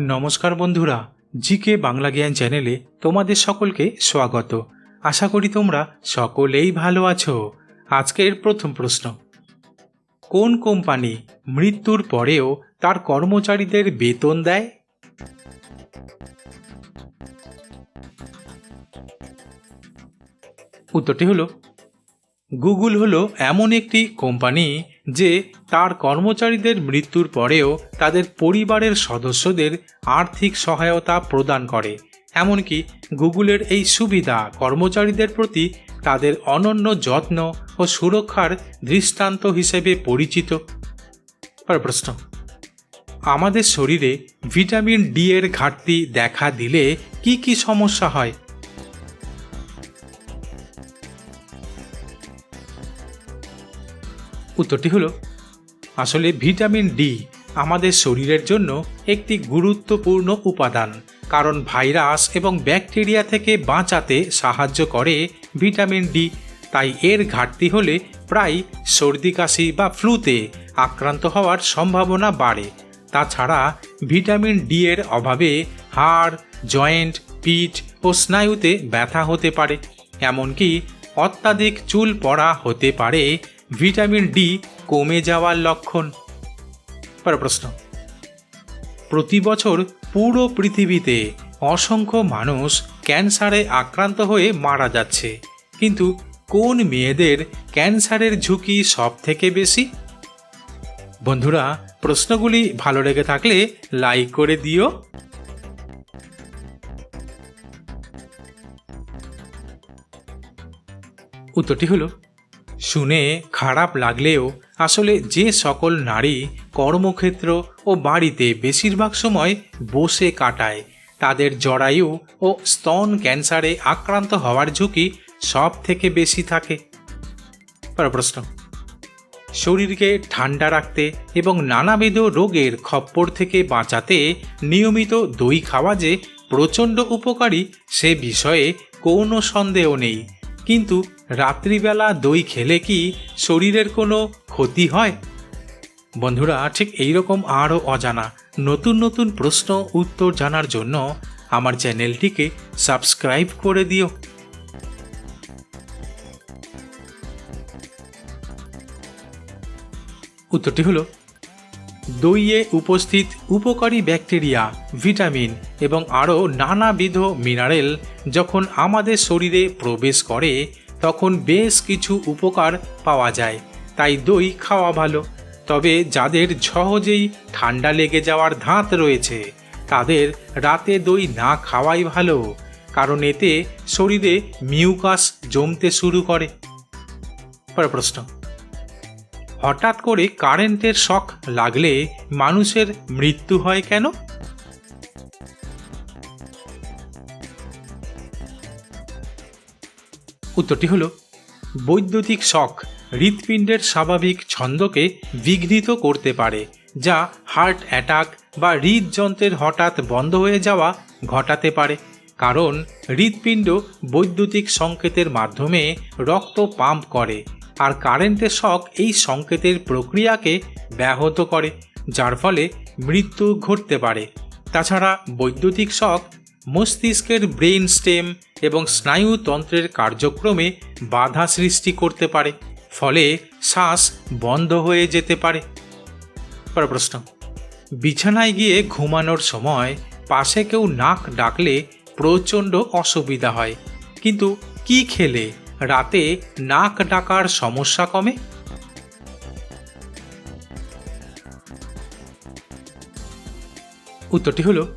নমস্কার বন্ধুরা, জিকে বাংলা জ্ঞান চ্যানেলে তোমাদের সকলকে স্বাগত। আশা করি তোমরা সকলেই ভালো আছো। আজকের প্রথম প্রশ্ন। কোন কোম্পানি মৃত্যুর পরেও তার কর্মচারীদের বেতন দেয়? উত্তরটি হলো, গুগল হলো এমন একটি কোম্পানি যে তার কর্মচারীদের মৃত্যুর পরেও তাদের পরিবারের সদস্যদের আর্থিক সহায়তা প্রদান করে। এমনকি গুগলের এই সুবিধা কর্মচারীদের প্রতি তাদের অনন্য যত্ন ও সুরক্ষার দৃষ্টান্ত হিসেবে পরিচিত। প্রশ্ন। আমাদের শরীরে ভিটামিন ডি এর ঘাটতি দেখা দিলে কি কি সমস্যা হয়? উত্তরটি হলো, আসলে ভিটামিন ডি আমাদের শরীরের জন্য একটি গুরুত্বপূর্ণ উপাদান, কারণ ভাইরাস এবং ব্যাকটেরিয়া থেকে বাঁচাতে সাহায্য করে ভিটামিন ডি। তাই এর ঘাটতি হলে প্রায় সর্দি, কাশি বা ফ্লুতে আক্রান্ত হওয়ার সম্ভাবনা বাড়ে। তাছাড়া ভিটামিন ডি এর অভাবে হাড়, জয়েন্ট, পিঠ ও স্নায়ুতে ব্যথা হতে পারে। এমনকি অত্যাধিক চুল পড়া হতে পারে ভিটামিন ডি কমে যাওয়ার লক্ষণ। পর প্রশ্ন। প্রতি বছর পুরো পৃথিবীতে অসংখ্য মানুষ ক্যান্সারে আক্রান্ত হয়ে মারা যাচ্ছে। কিন্তু কোন মেয়েদের ক্যান্সারের ঝুঁকি সব থেকে বেশি? বন্ধুরা, প্রশ্নগুলি ভালো লেগে থাকলে লাইক করে দিও। উত্তরটি হলো শুনে খারাপ লাগলেও আসলে যে সকল নারী কর্মক্ষেত্র ও বাড়িতে বেশিরভাগ সময় বসে কাটায়, তাদের জরায়ু ও স্তন ক্যান্সারে আক্রান্ত হওয়ার ঝুঁকি সব থেকে বেশি থাকে। প্রশ্ন। শরীরকে ঠান্ডা রাখতে এবং নানাবিধ রোগের খপ্পর থেকে বাঁচাতে নিয়মিত দই খাওয়া যে প্রচণ্ড উপকারী সে বিষয়ে কোনো সন্দেহ নেই। কিন্তু রাত্রিবেলা দই খেলে কি শরীরের কোনো ক্ষতি হয়? বন্ধুরা, ঠিক এইরকম আরও অজানা নতুন নতুন প্রশ্ন উত্তর জানার জন্য আমার চ্যানেলটিকে সাবস্ক্রাইব করে দিও। উত্তরটি হলো দইয়ে উপস্থিত উপকারী ব্যাকটেরিয়া, ভিটামিন এবং আরও নানাবিধ মিনারেল যখন আমাদের শরীরে প্রবেশ করে, তখন বেশ কিছু উপকার পাওয়া যায়। তাই দই খাওয়া ভালো। তবে যাদের সহজেই ঠান্ডা লেগে যাওয়ার ধাঁত রয়েছে, তাদের রাতে দই না খাওয়াই ভালো, কারণ এতে শরীরে মিউকাস জমতে শুরু করে। পরের প্রশ্ন। হঠাৎ করে কারেন্টের শখ লাগলে মানুষের মৃত্যু হয় কেন? উত্তরটি হলো, বৈদ্যুতিক শখ হৃৎপিণ্ডের স্বাভাবিক ছন্দকে বিঘ্নিত করতে পারে, যা হার্ট অ্যাটাক বা হৃদযন্ত্রের হঠাৎ বন্ধ হয়ে যাওয়া ঘটাতে পারে। কারণ হৃৎপিণ্ড বৈদ্যুতিক সংকেতের মাধ্যমে রক্ত পাম্প করে। আর কারেন্টের শক এই সংকেতের প্রক্রিয়াকে ব্যাহত করে, যার ফলে মৃত্যু ঘটতে পারে। তাছাড়া বৈদ্যুতিক শক মস্তিষ্কের ব্রেন স্টেম এবং স্নায়ুতন্ত্রের কার্যক্রমে বাধা সৃষ্টি করতে পারে, ফলে শ্বাস বন্ধ হয়ে যেতে পারে। পরের প্রশ্ন। বিছানায় গিয়ে ঘুমানোর সময় পাশে কেউ নাক ডাকলে প্রচণ্ড অসুবিধা হয়। কিন্তু কি খেলে? রাতে নাক ডাকার সমস্যা কমে? উত্তরটি হলো,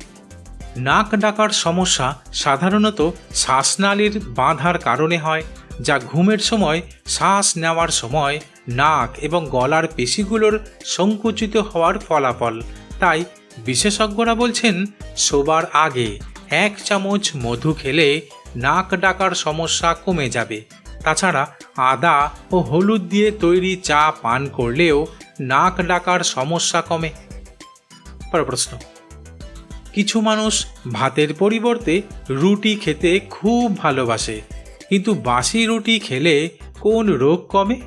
নাক ডাকার সমস্যা সাধারণত শ্বাসনালীর বাঁধার কারণে হয়, যা ঘুমের সময়, শ্বাস নেওয়ার সময়, নাক এবং গলার পেশিগুলোর সংকুচিত হওয়ার ফলাফল। তাই বিশেষজ্ঞরা বলছেন, শোবার আগে এক চামচ মধু খেলে নাক ডাকার সমস্যা কমে যাবে। তাছাড়া আদা ও হলুদ দিয়ে তৈরি চা পান করলেও নাক ডাকার সমস্যা কমে। প্রশ্ন। কিছু মানুষ ভাতের পরিবর্তে রুটি খেতে খুব ভালোবাসে, কিন্তু বাসি রুটি খেলে কোন রোগ কমে?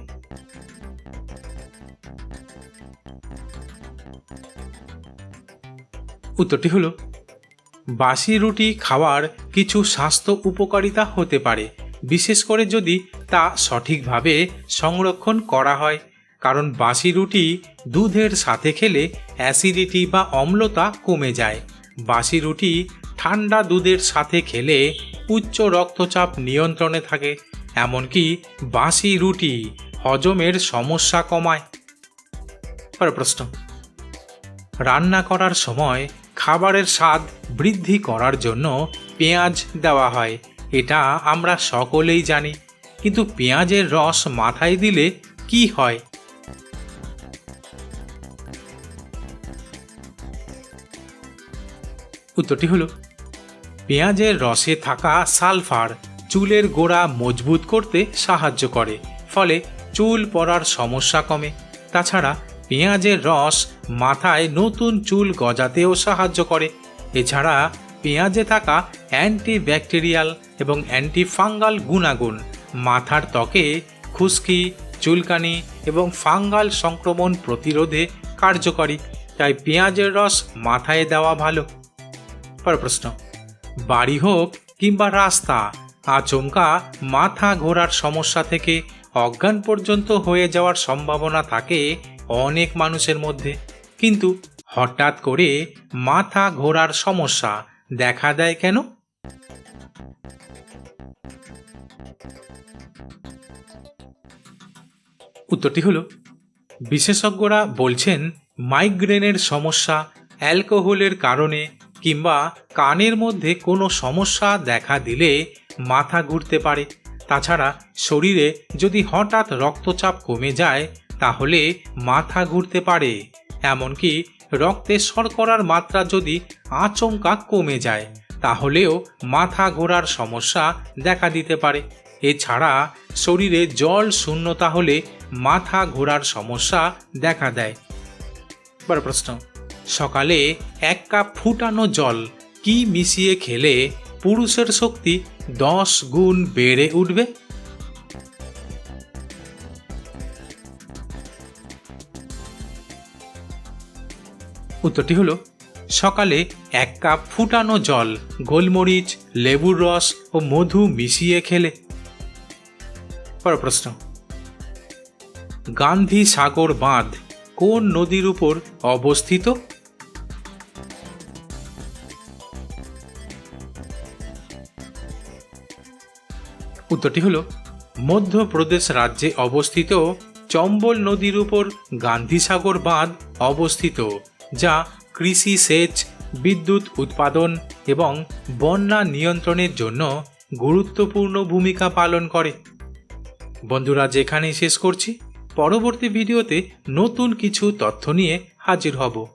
উত্তরটি হলো, বাসি রুটি খাওয়ার কিছু স্বাস্থ্য উপকারিতা হতে পারে। বিশেষ করে যদি তা সঠিকভাবে সংরক্ষণ করা হয়, কারণ বাসি রুটি দুধের সাথে খেলে অ্যাসিডিটি বা অম্লতা কমে যায়। বাসি রুটি ঠান্ডা দুধের সাথে খেলে উচ্চ রক্তচাপ নিয়ন্ত্রণে থাকে, এমনকি বাসি রুটি হজমের সমস্যা কমায়। পরের প্রশ্ন। রান্না করার সময় খাবারের স্বাদ বৃদ্ধি করার জন্য পেঁয়াজ দেওয়া হয়। এটা আমরা সকলেই জানি, কিন্তু পেঁয়াজের রস মাথায় দিলে কি হয়? উত্তরটি হলো, পেঁয়াজের রসে থাকা সালফার চুলের গোড়া মজবুত করতে সাহায্য করে, ফলে চুল পড়ার সমস্যা কমে। তাছাড়া পেঁয়াজের রস মাথায় নতুন চুল গজাতেও সাহায্য করে। এছাড়া পেঁয়াজে থাকা অ্যান্টি ব্যাকটেরিয়াল এবং অ্যান্টি ফাঙ্গাল গুণাগুণ, মাথার ত্বকে খুশকি, চুলকানি এবং ফাঙ্গাল সংক্রমণ প্রতিরোধে কার্যকরী, তাই পেঁয়াজের রস মাথায় দেওয়া ভালো। পর প্রশ্ন, বাড়ি হোক কিংবা রাস্তা, আচমকা মাথা ঘোরার সমস্যা থেকে অজ্ঞান পর্যন্ত হয়ে যাওয়ার সম্ভাবনা থাকে অনেক মানুষের মধ্যে। কিন্তু হঠাৎ করে মাথা ঘোরার সমস্যা দেখা দেয় কেন? উত্তরটি হলো, বিশেষজ্ঞরা বলছেন, মাইগ্রেনের সমস্যা অ্যালকোহলের কারণে কিংবা কানের মধ্যে কোনো সমস্যা দেখা দিলে মাথা ঘুরতে পারে। তাছাড়া শরীরে যদি হঠাৎ রক্তচাপ কমে যায়, তাহলে মাথা ঘুরতে পারে। এমনকি রক্তে শর্করার মাত্রা যদি আচমকা কমে যায় তাহলেও মাথা ঘোরার সমস্যা দেখা দিতে পারে। এছাড়া শরীরে জল শূন্যতা হলে মাথা ঘোরার সমস্যা দেখা দেয়। বড় প্রশ্ন। সকালে এক কাপ ফুটানো জল কি মিশিয়ে খেলে পুরুষের শক্তি দশ গুণ বেড়ে উঠবে? উত্তরটি হলো, সকালে এক কাপ ফুটানো জল, গোলমরিচ, লেবুর রস ও মধু মিশিয়ে খেলে। পর প্রশ্ন, গান্ধী সাগর বাঁধ কোন নদীর উপর অবস্থিত? উত্তরটি হলো, মধ্যপ্রদেশ রাজ্যে অবস্থিত চম্বল নদীর উপর গান্ধীসাগর বাঁধ অবস্থিত। যা কৃষি সেচ, বিদ্যুৎ উৎপাদন এবং বন্যা নিয়ন্ত্রণের জন্য গুরুত্বপূর্ণ ভূমিকা পালন করে। বন্ধুরা যেখানেই শেষ করছি। পরবর্তী ভিডিওতে নতুন কিছু তথ্য নিয়ে হাজির হব।